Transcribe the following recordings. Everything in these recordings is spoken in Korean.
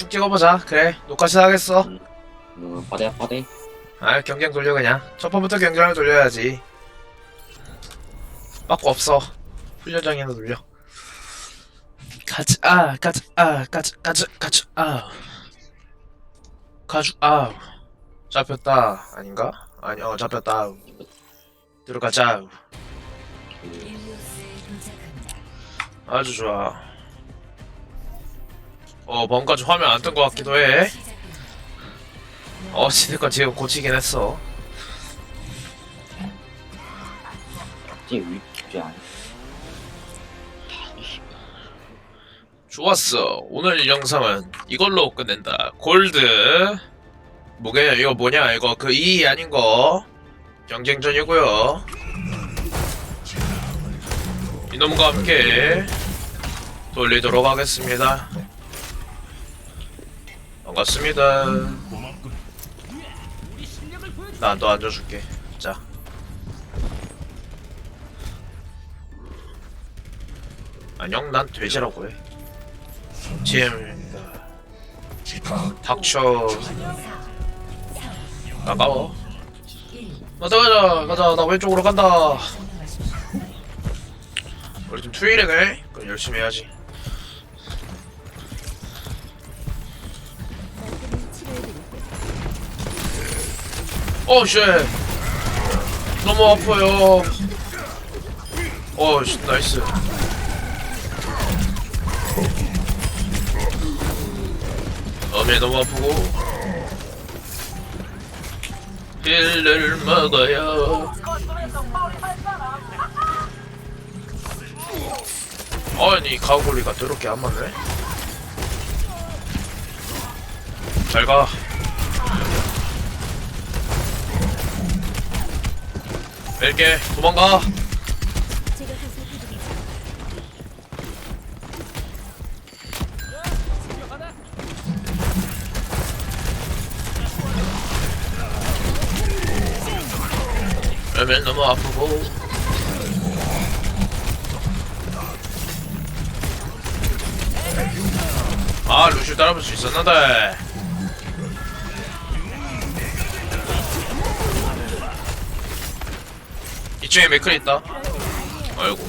쭉 찍어보자. 그래, 녹화 시작하겠어. 음, 빠대 빠대. 아, 경쟁 돌려 그냥. 첫 번부터 경쟁을 돌려야지. 빠꾸 없어. 훈련장이나 돌려. 가자, 아, 가자, 아, 가자, 가자, 가자, 아. 가주, 아. 잡혔다. 아닌가? 아니, 어, 잡혔다. 들어가자. 아주 좋아. 어, 뭔가 화면 안 뜬 것 같기도 해. 어찌됐건 지금 고치긴 했어. 위 안. 좋았어. 오늘 영상은 이걸로 끝낸다. 골드. 뭐게 이거 뭐냐? 이거 그 이 아닌 거. 경쟁전이고요. 이놈과 함께 돌리도록 하겠습니다. 반갑습니다. 나 너 앉아줄게. 자. 안녕, 난 돼지라고 해. GM입니다. 닥쳐. 나가워. 가자, 가자, 가자. 나 왼쪽으로 간다. 우리 좀 투일이네. 그럼 열심히 해야지. 어, 쉣. 너무 아파요. 어, 씨, 나이스. 어미 너무 아프고 힐을 먹어요 아니 가오골리가 더럽게 안 맞네 잘가 멜게. 도망가. 맨 너무 아프고. 아 루슈 따라볼 수 있었나다. 2층에 맥클 있다. 아이고.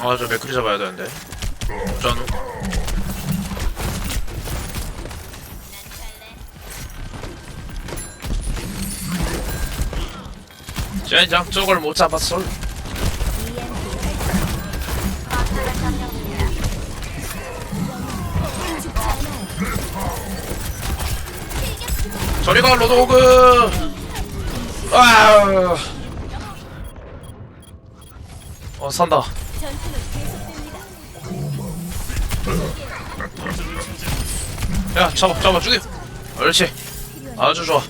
아, 저 맥클이 잡아야 되는데. 전우. 젠장 쪽을 못 잡았어. 저리가 로드호그. 아우 어 산다. 야 잡아 잡아 죽여. 옳지? 아주 좋아.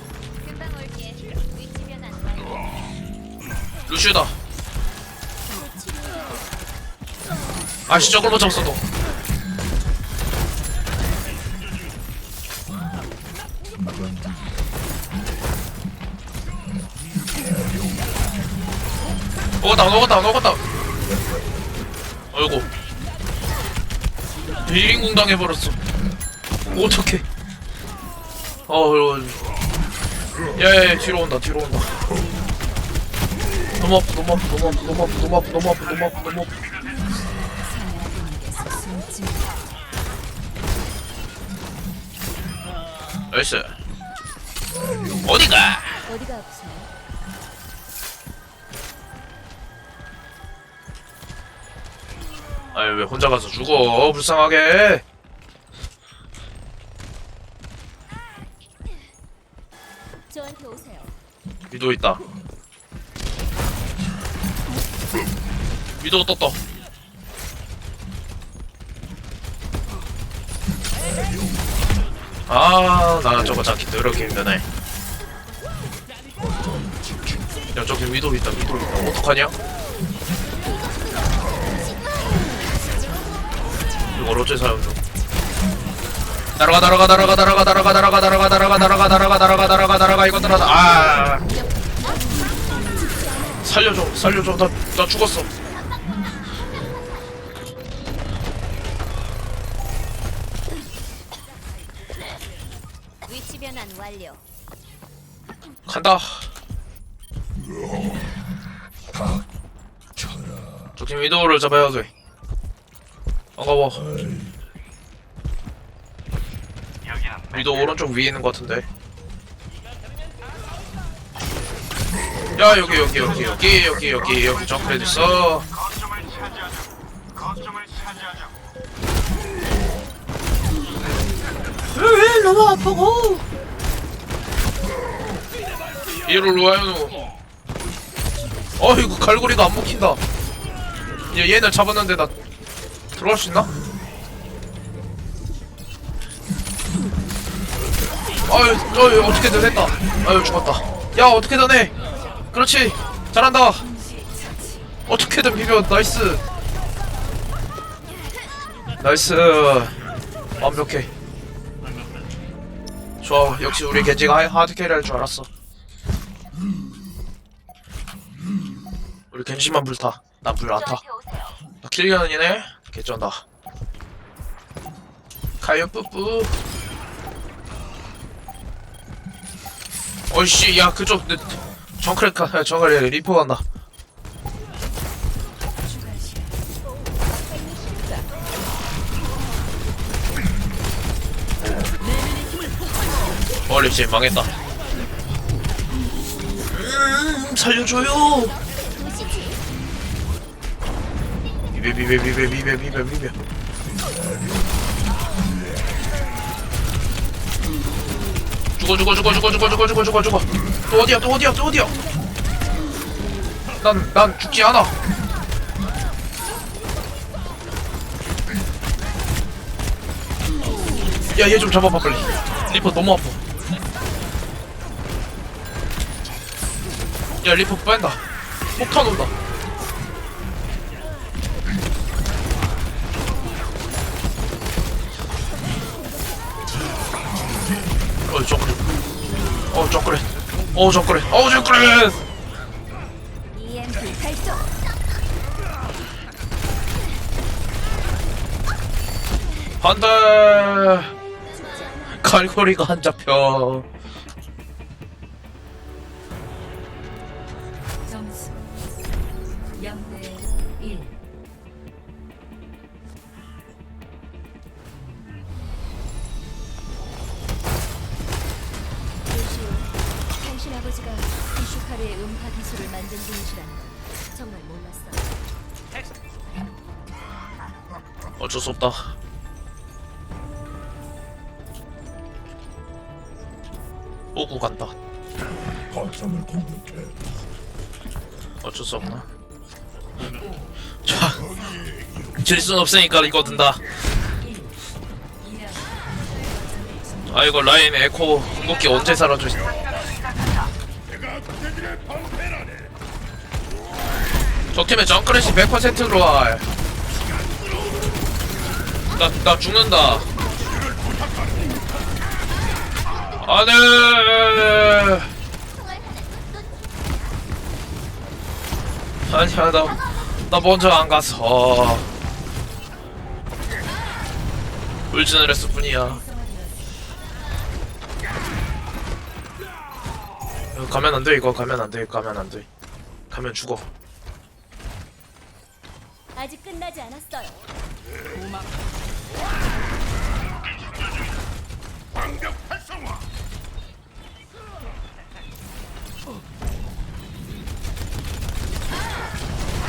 루시다. 아씨 저걸 못 잡았어 너 먹었다 먹었다 먹었다. 어이구 비링궁 당해버렸어. 어떡해. 어 야야야 뒤로 온다 뒤로 온다. 너무 아프 너무 아프 너무 아프 너무 아프 너무 아프 너무 아프 너무 아프 너무 아프 나이스. 어디가? 어디가 아니 왜 혼자 가서 죽어? 불쌍하게. 저한테 오세요. 위도 있다. 위도 떴다. 아나 저거 잡기 더럽게 힘드네. 야 저기 위도 있다 위도 있다. 어떡하냐 어로제 사용도. 날아가 날아가 날아가 날아가 날아가 날아가 날아가 날아가 날아가 날아가 날아가 날아가 날아가 이거 날아가 아 살려줘 살려줘 나 나 죽었어 위치 변환 완료. 간다 조팀 위도우를 잡아야 돼 반가워. 위도우 오른쪽 위에 있는 것 같은데. 야 여기 여기 여기 여기 여기 여기 여기 정크레드 있어. 왜 너무 아프고? 이리로 와요 너. 어이구 갈고리가 안 먹힌다. 얘 얘는 잡았는데 나 들어갈 수 있나? 아유, 어유 어떻게든 했다. 아유 죽었다. 야 어떻게든 해. 그렇지. 잘한다. 어떻게든 비벼. 나이스. 나이스. 완벽해. 좋아. 역시 우리 겐지가 하- 하드캐리 할 줄 알았어. 우리 겐지만 불타. 난 불안 타. 나 킬리언이네. 개쩐다. 가요 뿌뿌. 어이씨, 야 그쪽 내 정크레카 정크레 간다. 어리 씨 망했다. 음, 살려줘요. 비벼 비벼 비벼 비벼 비벼 비벼. 죽어 죽어 죽어 죽어 죽어 죽어 죽어 죽어. 죽어 또 어디야 또 어디야 또 어디야? 난 난 죽지 않아. 야 얘 좀 잡아봐 빨리. 리퍼 너무 아파. 야 리퍼 뺀다. 폭탄 온다 어 쪼그레 어 쪼그레 EMP 발동. 안돼 갈고리가 안 잡혀 수 없다. 오구 간다 어쩔 수 없나? 자 질순 없으니까 이거 든다. 아 이거 라인 에코 궁극기 언제 사라져 저 팀의 정크래시 100%로 와. 나, 나 죽는다. 안 돼. 아니야, 나, 나 먼저 안 가서. 울진을 했을 뿐이야. 가면 안 돼, 이거 가면 안 돼, 가면 안 돼. 가면 죽어. 아직 끝나지 않았어요.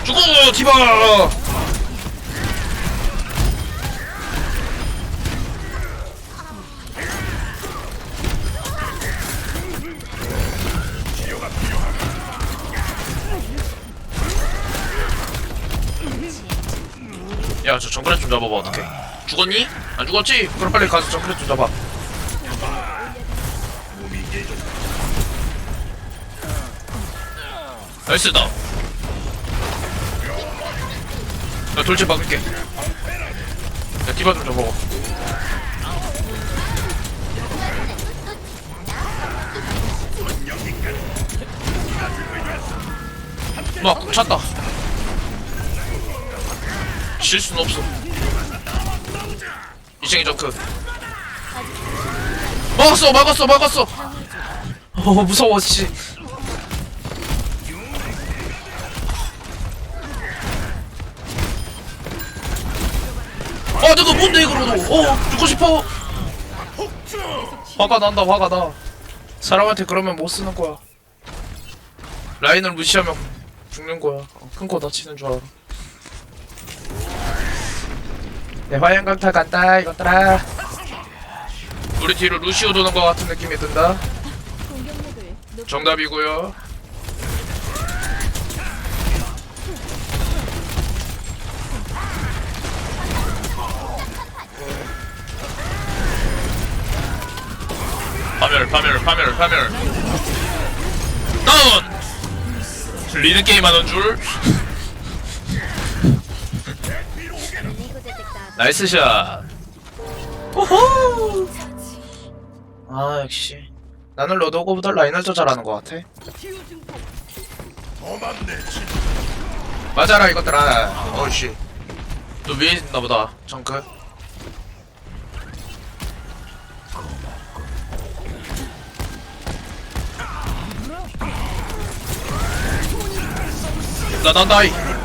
죽어, 디바! 죽었니? 안 죽었지? 그럼 빨리 가서 정글렛 좀 잡아. 나이스다. 야, 돌진 막을게. 야, 디바 좀 잡아. 막 찼다. 실수는 없어. 이층이 저크. 어! 막았어 막았어 막았어 어 무서워 씨 아, 저거 뭔데 이거로도? 어, 죽고 싶어. 화가 난다, 화가 나. 사람한테 그러면 못 쓰는 거야. 라인을 무시하면 죽는 거야. 어, 큰거 다치는 줄 알아. 내 화양 강타 간다, 이것들아. 우리 뒤로 루시오 도는 것 같은 느낌이 든다. 정답이고요. 파멸, 파멸, 파멸, 파멸. 다운! 리는 게임 하는 줄? 나이스 샷. 오호! 아, 역시. 나는 로드오그보다 라인을 더 잘하는 것 같아. 맞아라 이것들아. 어이씨. 너 위에 있나 보다. 정크. 나 난다이.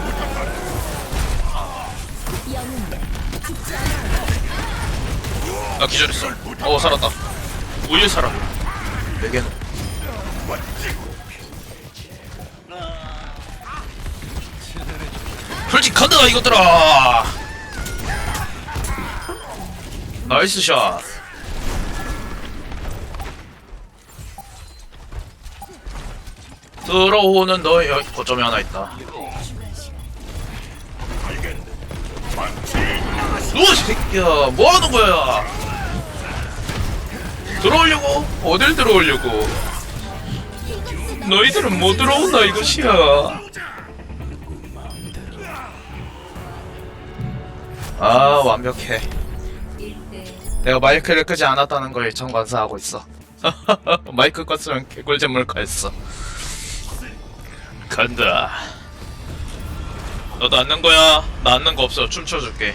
나 기절했어. 어 살았다. 우유 살았. 네 개는. 솔직하다 이것들아 나이스 샷 들어오는 너의 거점이 하나 있다 누워 새끼야 뭐 하는 거야 들어오려고? 어딜 들어오려고? 너희들은 못 들어온다 이것이야. 아 완벽해. 1대 내가 마이크를 끄지 않았다는 걸 정관사하고 있어. 마이크 껐으면 개꿀잼 몰카했어. 간다. 너 낫는 거야? 낫는 거 없어. 춤춰줄게.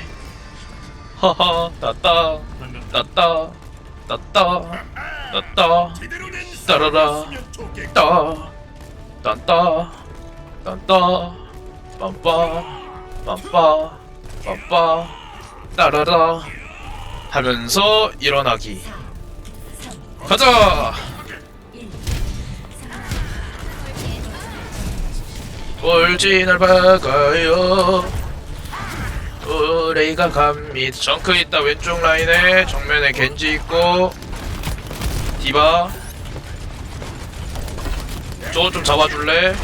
하하 따따 따따 따따 따따 따라라. 따. 딴따. 딴따. 빰빠. 빰빠. 빰빠. 따라라. 하면서 일어나기. 가자! 돌진을 박아요 우리가 갑니다 정크 있다. 왼쪽 라인에 정면에 겐지 있고. 디바. 저거 좀 잡아줄래?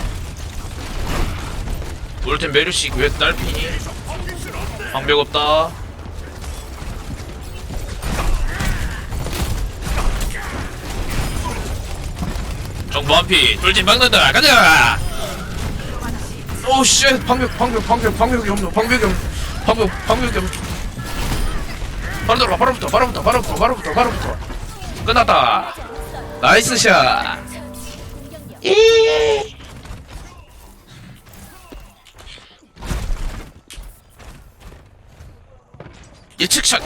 팀 메르시 왜 딸피니? 방벽 없다. 정보 한피. 돌진 막는다. 가자! 오씨 방벽 방벽 방벽 방벽이 없노 방벽이 없 방벽 방벽이 없 바로 들어가 바로 붙어 바로 붙어 바로 붙어 바로 붙어 바로 붙어. 끝났다. 나이스 샷. 이. 예측샷.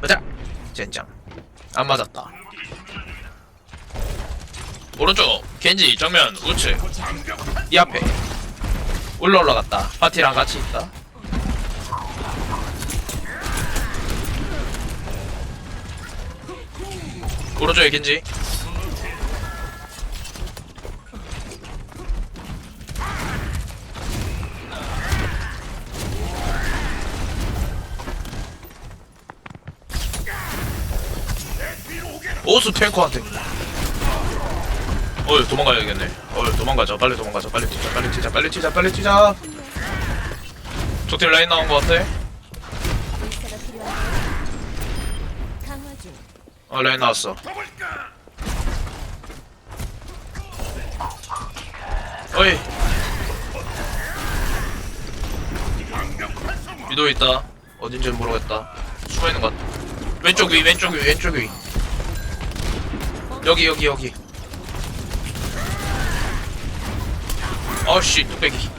맞아 젠장. 안 맞았다. 오른쪽 겐지 정면 우측. 이 앞에. 올라 올라갔다. 파티랑 같이 있다 오른쪽에 겐지. 오수 탱커한테. 어이 도망가야겠네. 어이 도망가자. 빨리 도망가자. 빨리 튀자. 빨리 튀자. 빨리 튀자. 빨리 튀자. 적팀 라인 나온 거 같아 어 라인 나왔어. 어이. 위도 있다. 어딘지 모르겠다. 숨어 있는 것 같아. 왼쪽 위 왼쪽 위 왼쪽 위. 여기 여기 여기. 어씨 뚝배기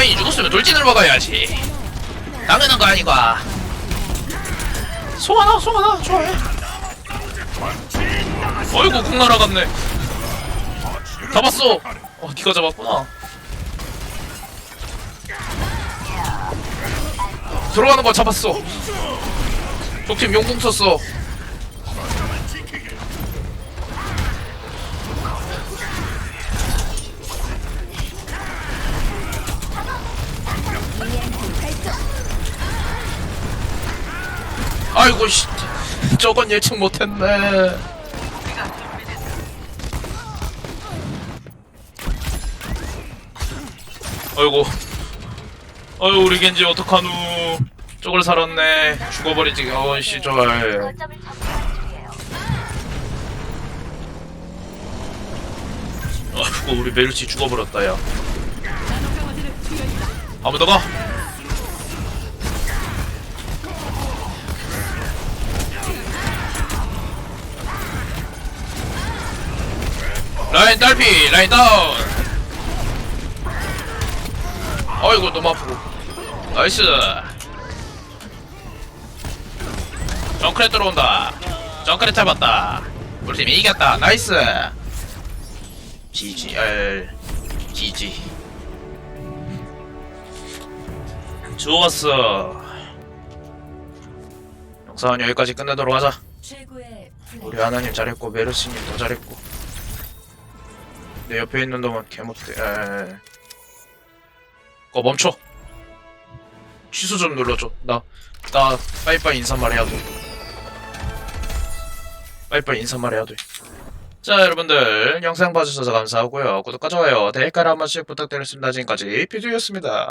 라인이 죽었으면 돌진을 먹어야지. 당연한 거 아니가. 송하나 송하나 좋아해. 어이구 궁 날아갔네. 잡았어. 어 니가 잡았구나. 들어가는 거 잡았어. 적팀 용궁 썼어 아이고 씨. 저건 예측 못했네. 아이고. 아유 우리 겐지 어떡하누. 쪽을 살았네. 죽어버리지. 어씨 저걸. 아이고 우리 메르시 죽어버렸다 야. 아무도 가 라인 딸피 라인 다운. 아이고 너무 아프고. 나이스. 정크렛 들어온다. 정크렛 잡았다. 우리 팀이 이겼다. 나이스. GGR GG 좋았어. 영상은 여기까지 끝내도록 하자. 우리 하나님 잘했고 메르시님 더 잘했고 내 옆에 있는 놈은 개못해. 에... 거 멈춰. 취소 좀 눌러줘. 나 나 빠이빠이 인사말 해야 돼. 빠이빠이 인사말 해야 돼 자 여러분들 영상 봐주셔서 감사하고요. 구독과 좋아요 댓글 한 번씩 부탁드리겠습니다. 지금까지 피디였습니다